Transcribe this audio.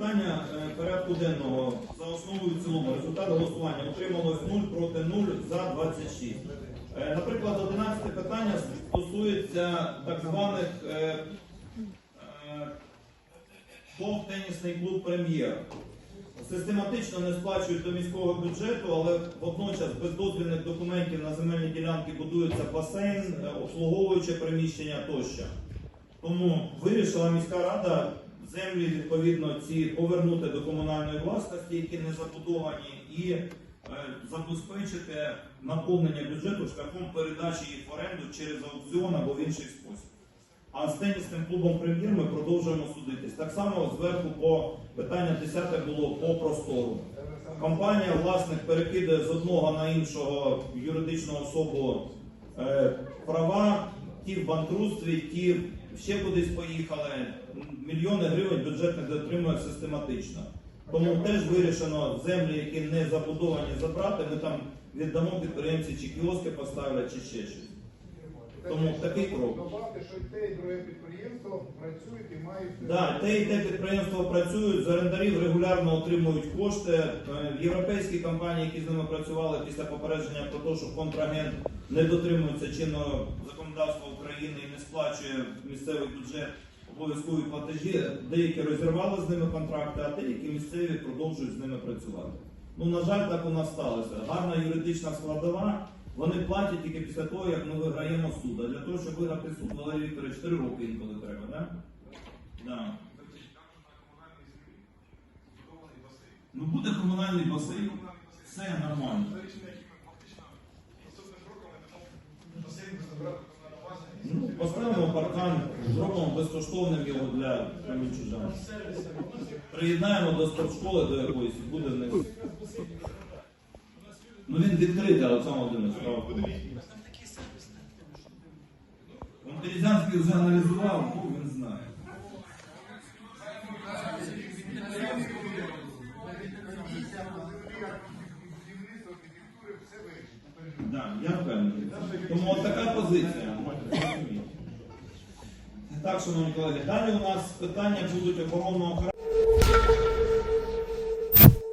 питання е, порядку денного за основу і цілому. Результат голосування утрималось 0 проти 0 за 26. Е, Наприклад, 11 питання стосується так званих е, е, ТОВ тенісний клуб Прем'єр. Систематично не сплачують до міського бюджету, але водночас без дозвільних документів на земельні ділянки будується басейн, обслуговуюче приміщення тощо. Тому вирішила міська рада землі відповідно ці повернути до комунальної власності, які не забудовані, і е, забезпечити наповнення бюджету шляхом передачі їх в оренду через аукціон або в інший спосіб. А з тенісним клубом прем'єр ми продовжуємо судитись. Так само зверху по питання 10 було по простору. Компанія власник перекидає з одного на іншого юридичну особу е, права, ті в банкрутстві, ті ще кудись поїхали. Мільйони гривень бюджет не дотримує систематично. Тому теж вирішено землі, які не забудовані забрати, ми там віддамо підприємці чи кіоски поставлять, чи ще щось. Тому такий крок. Добавте, що те, і друге підприємство працюють і мають... Да, те і те підприємства працюють, з орендарів регулярно отримують кошти. Е, Європейські компанії, які з ними працювали після попередження про те, що контрагент не дотримується чинного законодавства України і не сплачує місцевий бюджет обов'язкові платежі, деякі розірвали з ними контракти, а деякі місцеві продовжують з ними працювати. Ну, на жаль, так у нас сталося. Гарна юридична складова. Вони платять тільки після того, як ми виграємо суд. А для того, щоб виграти суд, Валерій Вікторович, 4 роки інколи треба, так? Да? Ну буде комунальний басейн. Все нормально. Ну, поставимо паркан, зробимо безкоштовним його для кримчужан. Приєднаємо до спортшколи до якоїсь буде в них. Ну він відкритий, Олександр Володимирович, справа. в тому. Он Березянський вже аналізував, ну він знає. Да, я впевнений. Тому от така позиція. Так, шановні колеги, далі у нас питання будуть охоронного характеру.